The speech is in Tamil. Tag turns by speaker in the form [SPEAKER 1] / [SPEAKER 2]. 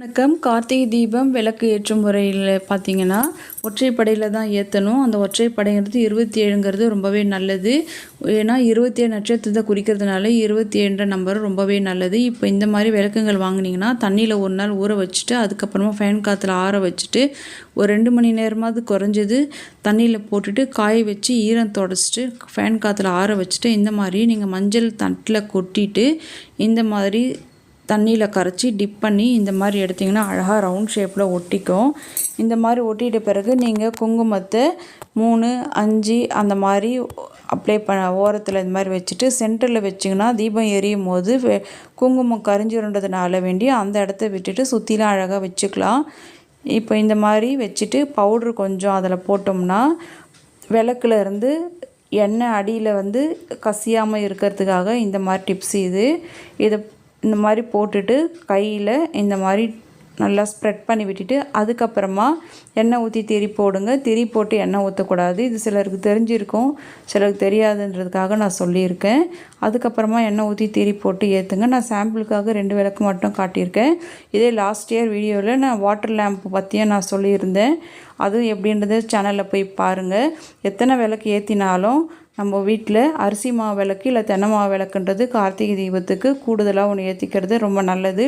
[SPEAKER 1] வணக்கம். கார்த்திகை தீபம் விளக்கு ஏற்றும் முறையில் பார்த்தீங்கன்னா ஒற்றைப்படையில் தான் ஏற்றணும் அந்த ஒற்றைப்படைங்கிறது இருபத்தி ஏழுங்கிறது ரொம்பவே நல்லது. ஏன்னா இருபத்தி ஏழு நட்சத்திரத்தை குறிக்கிறதுனால இருபத்தி ஏழுன்ற நம்பர் ரொம்பவே நல்லது. இப்போ இந்த மாதிரி விளக்குங்கள் வாங்குனீங்கன்னா தண்ணியில் ஒரு நாள் ஊற வச்சுட்டு அதுக்கப்புறமா ஃபேன் காற்றுல ஆற வச்சுட்டு ஒரு ரெண்டு மணி நேரமாவது குறைஞ்சது தண்ணியில் போட்டுட்டு காய வச்சு ஈரம் தொடச்சிட்டு ஃபேன் காற்றுல ஆற வச்சுட்டு இந்த மாதிரி நீங்கள் மஞ்சள் தட்டில் கொட்டிட்டு இந்த மாதிரி தண்ணியில் கரைச்சி டிப் பண்ணி இந்த மாதிரி எடுத்திங்கன்னா அழகாக ரவுண்ட் ஷேப்பில் ஒட்டிக்கும். இந்த மாதிரி ஒட்டிட்ட பிறகு நீங்கள் குங்குமத்தை மூணு அஞ்சு அந்த மாதிரி அப்ளை பண்ண ஓரத்தில் இந்த மாதிரி வச்சுட்டு சென்டரில் வச்சிங்கன்னா தீபம் எரியும் போது குங்குமம் கரிஞ்சிருன்றதுனால வேண்டி அந்த இடத்த விட்டுட்டு சுற்றிலாம் அழகாக வச்சுக்கலாம். இப்போ இந்த மாதிரி வச்சுட்டு பவுட்ரு கொஞ்சம் அதில் போட்டோம்னா விளக்குல இருந்து எண்ணெய் அடியில் வந்து கசியாமல் இருக்கிறதுக்காக இந்த மாதிரி டிப்ஸ் இது. இதை இந்த மாதிரி போட்டுட்டு கையில் இந்த மாதிரி நல்லா ஸ்ப்ரெட் பண்ணி விட்டுட்டு அதுக்கப்புறமா எண்ணெய் ஊற்றி திரி போடுங்க. திரி போட்டு எண்ணெய் ஊற்றக்கூடாது இது சிலருக்கு தெரிஞ்சிருக்கும். சிலருக்கு தெரியாதுன்றதுக்காக நான் சொல்லியிருக்கேன். அதுக்கப்புறமா எண்ணெய் ஊற்றி திரி போட்டு ஏற்றுங்க நான் சாம்பிளுக்காக ரெண்டு விளக்கு மட்டும் காட்டியிருக்கேன். இதே லாஸ்ட் இயர் வீடியோவில் நான் வாட்டர் லேம்ப் பற்றியும் நான் சொல்லியிருந்தேன். அதுவும் எப்படின்றது சேனலில் போய் பாருங்கள் எத்தனை விளக்கு ஏற்றினாலும் நம்ம வீட்டில் அரிசி மாவு விளக்கு இல்லை தென்னை மாவு விளக்குன்றது கார்த்திகை தீபத்துக்கு கூடுதலாக ஒன்று ஏற்றிக்கிறது ரொம்ப நல்லது.